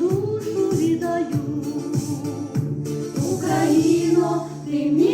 Duшу віддаю. Україно, ти мій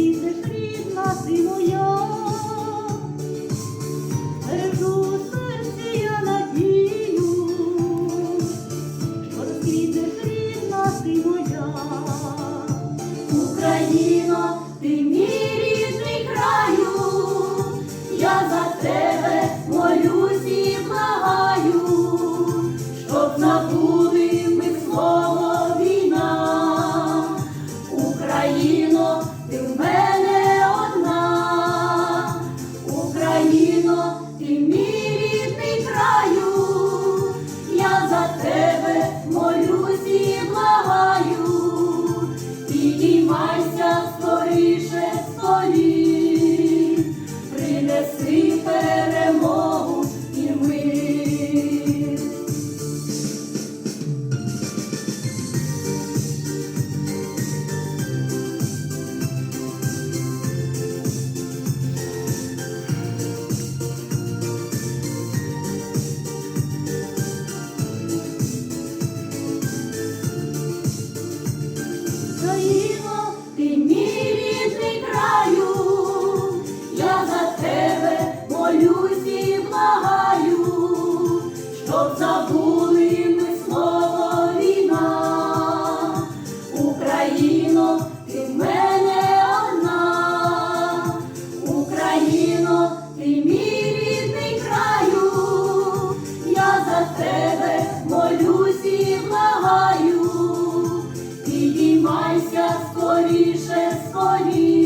світиш рідна ти моя, бережу серці я надію, що світиш рідна ти моя, Україно, ти мій рідний краю, я за тебе. Україно, ти мій рідний краю. Забули ми слово війна, Україно, ти в мене одна, Україно, ти мій рідний краю, я за тебе молюсь і благаю, підіймайся скоріше, скоріше.